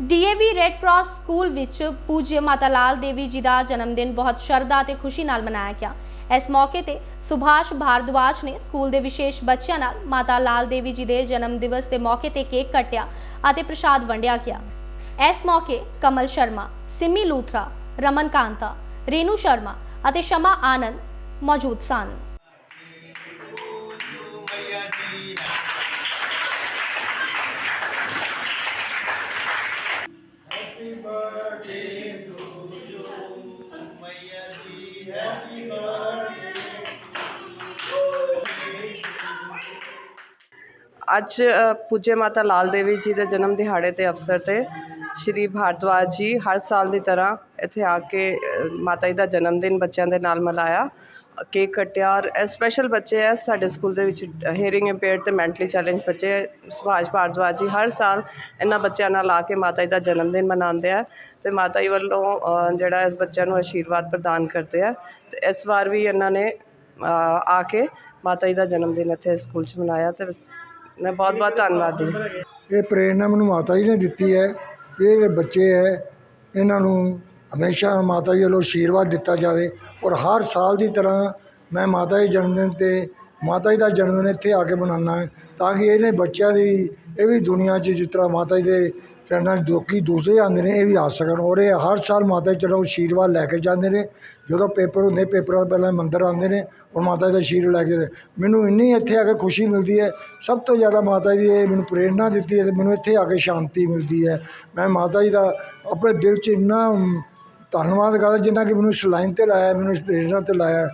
DAV red cross school ਵਿੱਚ ਪੂਜਯ ਮਾਤਾ ਲਾਲ ਦੇਵੀ ਜੀ ਦਾ ਜਨਮ ਦਿਨ ਬਹੁਤ ਸ਼ਰਧਾ ਅਤੇ ਖੁਸ਼ੀ ਨਾਲ ਮਨਾਇਆ ਗਿਆ। ਇਸ ਮੌਕੇ ਤੇ ਸੁਭਾਸ਼ ਭਾਰਦਵਾਜ ਨੇ ਸਕੂਲ ਦੇ ਵਿਸ਼ੇਸ਼ ਬੱਚਿਆਂ ਨਾਲ ਮਾਤਾ ਲਾਲ ਦੇਵੀ ਜੀ ਦੇ ਜਨਮ ਦਿਵਸ ਦੇ ਮੌਕੇ ਤੇ ਕੇਕ ਕੱਟਿਆ ਅਤੇ ਪ੍ਰਸ਼ਾਦ ਵੰਡਿਆ ਗਿਆ। ਇਸ ਮੌਕੇ ਕਮਲ ਸ਼ਰਮਾ, ਸਿਮੀ ਲੂਥਰਾ, ਰਮਨ ਕਾਂਤਾ, ਰੇਨੂ ਸ਼ਰਮਾ ਅਤੇ ਸ਼ਮਾ ਆਨੰਦ ਮੌਜੂਦ ਸਨ। ਅੱਜ ਪੂਜੇ ਮਾਤਾ ਲਾਲ ਦੇਵੀ ਜੀ ਦੇ ਜਨਮ ਦਿਹਾੜੇ ਦੇ ਅਵਸਰ ਤੇ ਸ਼੍ਰੀ ਭਾਰਦਵਾਜ ਜੀ ਹਰ ਸਾਲ ਦੀ ਤਰ੍ਹਾਂ ਇੱਥੇ ਆ ਕੇ ਮਾਤਾ ਜੀ ਦਾ ਜਨਮ ਦਿਨ ਬੱਚਿਆਂ ਦੇ ਨਾਲ ਮਨਾਇਆ। ਕੇਕ ਕੱਟਿਆ ਔਰ ਸਪੈਸ਼ਲ ਬੱਚੇ ਹੈ ਸਾਡੇ ਸਕੂਲ ਦੇ ਵਿੱਚ ਹੇਅਰਿੰਗ ਇੰਪੇਅਰ ਅਤੇ ਮੈਂਟਲੀ ਚੈਲੰਜ ਬੱਚੇ ਸੁਭਾਸ਼ ਭਾਰਦਵਾਜ ਜੀ ਹਰ ਸਾਲ ਇਹਨਾਂ ਬੱਚਿਆਂ ਨਾਲ ਆ ਕੇ ਮਾਤਾ ਜੀ ਦਾ ਜਨਮ ਦਿਨ ਮਨਾਉਂਦੇ ਆ ਅਤੇ ਮਾਤਾ ਜੀ ਵੱਲੋਂ ਜਿਹੜਾ ਇਸ ਬੱਚਿਆਂ ਨੂੰ ਆਸ਼ੀਰਵਾਦ ਪ੍ਰਦਾਨ ਕਰਦੇ ਆ ਅਤੇ ਇਸ ਵਾਰ ਵੀ ਇਹਨਾਂ ਨੇ ਆ ਕੇ ਮਾਤਾ ਜੀ ਦਾ ਜਨਮ ਦਿਨ ਇੱਥੇ ਸਕੂਲ 'ਚ ਮਨਾਇਆ ਅਤੇ ਮੈਂ ਬਹੁਤ ਬਹੁਤ ਧੰਨਵਾਦੀ ਇਹ ਪ੍ਰੇਰਨਾ ਮੈਨੂੰ ਮਾਤਾ ਜੀ ਨੇ ਦਿੱਤੀ ਹੈ, ਇਹ ਜਿਹੜੇ ਬੱਚੇ ਹੈ, ਇਹਨਾਂ ਨੂੰ ਹਮੇਸ਼ਾ ਮਾਤਾ ਜੀ ਵੱਲੋਂ ਆਸ਼ੀਰਵਾਦ ਦਿੱਤਾ ਜਾਵੇ ਔਰ ਹਰ ਸਾਲ ਦੀ ਤਰ੍ਹਾਂ ਮੈਂ ਮਾਤਾ ਜੀ ਜਨਮ ਦਿਨ ਤੇ ਮਾਤਾ ਜੀ ਦਾ ਜਨਮ ਦਿਨ ਇੱਥੇ ਆ ਕੇ ਮਨਾਉਂਦਾ ਹੈ ਤਾਂ ਕਿ ਇਹਨੇ ਬੱਚਿਆਂ ਦੀ, ਇਹ ਵੀ ਦੁਨੀਆ 'ਚ ਜਿਸ ਤਰ੍ਹਾਂ ਮਾਤਾ ਜੀ ਦੇ ਚਰਨਾਂ 'ਚ ਲੋਕੀ ਦੂਸਰੇ ਆਉਂਦੇ ਨੇ, ਇਹ ਵੀ ਆ ਸਕਣ ਔਰ ਇਹ ਹਰ ਸਾਲ ਮਾਤਾ ਜੀ ਚਲੋ ਆਸ਼ੀਰਵਾਦ ਲੈ ਕੇ ਜਾਂਦੇ ਨੇ, ਜਦੋਂ ਪੇਪਰ ਹੁੰਦੇ, ਪੇਪਰਾਂ ਤੋਂ ਪਹਿਲਾਂ ਮੰਦਰ ਆਉਂਦੇ ਨੇ ਔਰ ਮਾਤਾ ਜੀ ਦਾ ਆਸ਼ੀਰਵਾਦ ਲੈ ਕੇ ਮੈਨੂੰ ਇੰਨੀ ਇੱਥੇ ਆ ਕੇ ਖੁਸ਼ੀ ਮਿਲਦੀ ਹੈ, ਸਭ ਤੋਂ ਜ਼ਿਆਦਾ ਮਾਤਾ ਜੀ ਇਹ ਮੈਨੂੰ ਪ੍ਰੇਰਣਾ ਦਿੱਤੀ ਹੈ ਅਤੇ ਮੈਨੂੰ ਇੱਥੇ ਆ ਕੇ ਸ਼ਾਂਤੀ ਮਿਲਦੀ ਹੈ। ਮੈਂ ਮਾਤਾ ਜੀ ਦਾ ਆਪਣੇ ਦਿਲ 'ਚ ਇੰਨਾ ਧੰਨਵਾਦ ਕਰਦਾ ਜਿੰਨਾ ਕਿ ਮੈਨੂੰ ਇਸ ਲਾਈਨ ਤੇ ਲਾਇਆ ਮੈਨੂੰ ਇਸ ਪ੍ਰੇਰਣਾ ਤੇ ਲਾਇਆ।